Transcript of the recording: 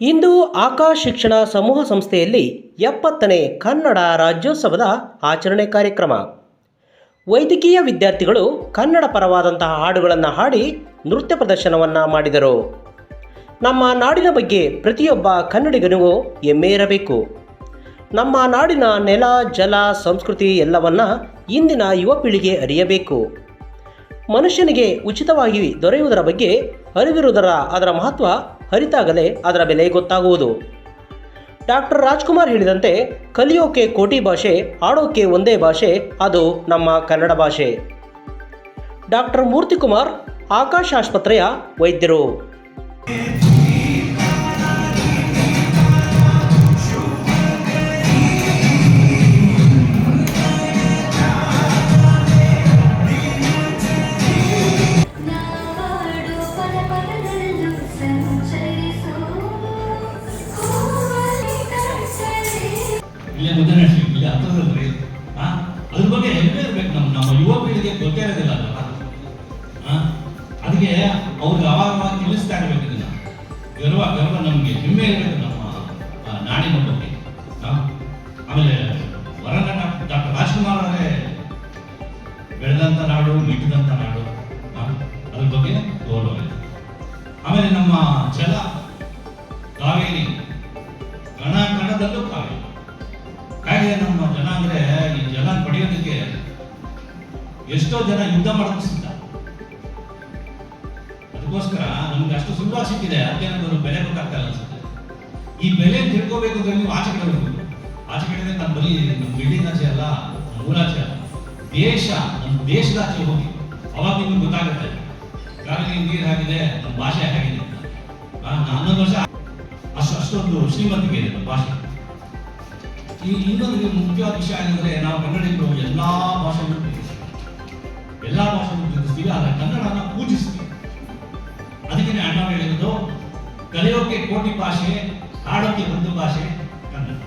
ಇಂದು ಆಕಾಶ ಶಿಕ್ಷಣ ಸಮೂಹ ಸಂಸ್ಥೆಯಲ್ಲಿ ಎಪ್ಪತ್ತನೇ ಕನ್ನಡ ರಾಜ್ಯೋತ್ಸವದ ಆಚರಣೆ ಕಾರ್ಯಕ್ರಮ. ವೈದ್ಯಕೀಯ ವಿದ್ಯಾರ್ಥಿಗಳು ಕನ್ನಡ ಪರವಾದಂತಹ ಹಾಡುಗಳನ್ನು ಹಾಡಿ ನೃತ್ಯ ಪ್ರದರ್ಶನವನ್ನು ಮಾಡಿದರು. ನಮ್ಮ ನಾಡಿನ ಬಗ್ಗೆ ಪ್ರತಿಯೊಬ್ಬ ಕನ್ನಡಿಗನಿಗೂ ಹೆಮ್ಮೆ ಇರಬೇಕು. ನಮ್ಮ ನಾಡಿನ ನೆಲ, ಜಲ, ಸಂಸ್ಕೃತಿ ಎಲ್ಲವನ್ನ ಇಂದಿನ ಯುವ ಪೀಳಿಗೆ ಅರಿಯಬೇಕು. ಮನುಷ್ಯನಿಗೆ ಉಚಿತವಾಗಿ ದೊರೆಯುವುದರ ಬಗ್ಗೆ ಅರಿವಿರುವುದರ ಅದರ ಮಹತ್ವ ಅರಿತಾಗಲೇ ಅದರ ಬೆಲೆ ಗೊತ್ತಾಗುವುದು. ಡಾಕ್ಟರ್ ರಾಜ್ಕುಮಾರ್ ಹೇಳಿದಂತೆ, ಕಲಿಯೋಕೆ ಕೋಟಿ ಭಾಷೆ, ಆಡೋಕೆ ಒಂದೇ ಭಾಷೆ, ಅದು ನಮ್ಮ ಕನ್ನಡ ಭಾಷೆ. ಡಾಕ್ಟರ್ ಮೂರ್ತಿಕುಮಾರ್, ಆಕಾಶ್ ಆಸ್ಪತ್ರೆಯ ವೈದ್ಯರು. ಇಲ್ಲೇ ಮುದ್ದನೆ ಇಲ್ಲಿ ಹತ್ತದ್ರಲ್ರಿ ಆ? ಅದ್ರ ಬಗ್ಗೆ ಹೆಮ್ಮೆ ಇರ್ಬೇಕು ನಮ್ಮ ನಮ್ಮ ಯುವ ಪೀಳಿಗೆ ಗೊತ್ತೇ ಇರೋದಿಲ್ಲ ಅದಕ್ಕೆ ಅವ್ರಿಗೆ ಅವಾಗ ಅವಾಗ ತಿಳಿಸ್ತಾ ಇರ್ಬೇಕು ಇದನ್ನ. ಗರ್ವ ಗರ್ವ ನಮಗೆ, ಹೆಮ್ಮೆ ಇರಬೇಕು ನಮ್ಮ ನಾಡಿನ ಬಗ್ಗೆ ಆಮೇಲೆ ಹೊರನಾಟ ಡಾಕ್ಟರ್ ರಾಜ್ಕುಮಾರ್ ಅವರೇ ಬೆಳೆದಂತ ನಾಡು, ಮಿಟ್ಟಿದಂತ ನಾಡು. ಅದ್ರ ಬಗ್ಗೆ ಗೌರವ ಇದೆ. ಆಮೇಲೆ ನಮ್ಮ ಜಲ ಕಾವೇರಿ, ಕಣ, ಕಣದಲ್ಲೂ ಕಾವೇರಿ. ಹಾಗೆ ನಮ್ಮ ಜನ ಅಂದ್ರೆ ಈ ಜನ ಪಡೆಯೋದಕ್ಕೆ ಎಷ್ಟೋ ಜನ ಯುದ್ಧ ಮಾಡೋದು ಸಿದ್ಧ ಅದಕ್ಕೋಸ್ಕರ ನಮ್ಗೆ ಅಷ್ಟು ಸುಲಭ ಸಿಕ್ಕಿದೆ ಅದಕ್ಕೇನಾದ್ರು ಬೆಲೆ ಗೊತ್ತಾಗ್ತಾ ಅನ್ಸುತ್ತೆ. ಈ ಬೆಲೆ ತಿಳ್ಕೋಬೇಕು ಅಂದ್ರೆ ನೀವು ಆಚೆ ಕಡೆ ಆಚೆ ಕಡೆ ನಾನು ಬರೀ ನಮ್ಮ ಬಿಲ್ಡಿಂಗ್ ಆಚೆ ಅಲ್ಲ ಊರಾಚೆ ಅಲ್ಲ. ದೇಶ ನಮ್ಮ ದೇಶದ ಆಚೆ ಹೋಗಿ. ಅವಾಗ ನಿಮ್ಗೆ ಗೊತ್ತಾಗುತ್ತೆ. ಕಾವೇರಿ ನೀರು ಹಾಕಿದೆ ನಮ್ಮ ಭಾಷೆ ಹೇಗಿದೆ ಹನ್ನೊಂದು ವರ್ಷ ಅಷ್ಟು ಅಷ್ಟೊಂದು ಶ್ರೀಮಂತಿಕೆ ಇದೆ ನಮ್ಮ ಭಾಷೆ. ಈ ಇನ್ನೊಂದು ಮುಖ್ಯವಾದ ವಿಷಯ ಏನಂದ್ರೆ ನಾವು ಕನ್ನಡಿಗರು ಎಲ್ಲಾ ಭಾಷೆಗಳು ಪ್ರೀತಿಸ್ತೀವಿ ಎಲ್ಲಾ ಭಾಷೆಗಳು ಪ್ರೀತಿಸ್ತೀವಿ ಆದ್ರೆ ಕನ್ನಡನ ಪೂಜಿಸ್ತೀವಿ. ಅದಕ್ಕೆ ಅಣ್ಣ ಹೇಳಿರೋದು, ಕಲಿಯೋಕೆ ಕೋಟಿ ಭಾಷೆ, ಆಡೋಕೆ ಒಂದು ಭಾಷೆ ಕನ್ನಡ.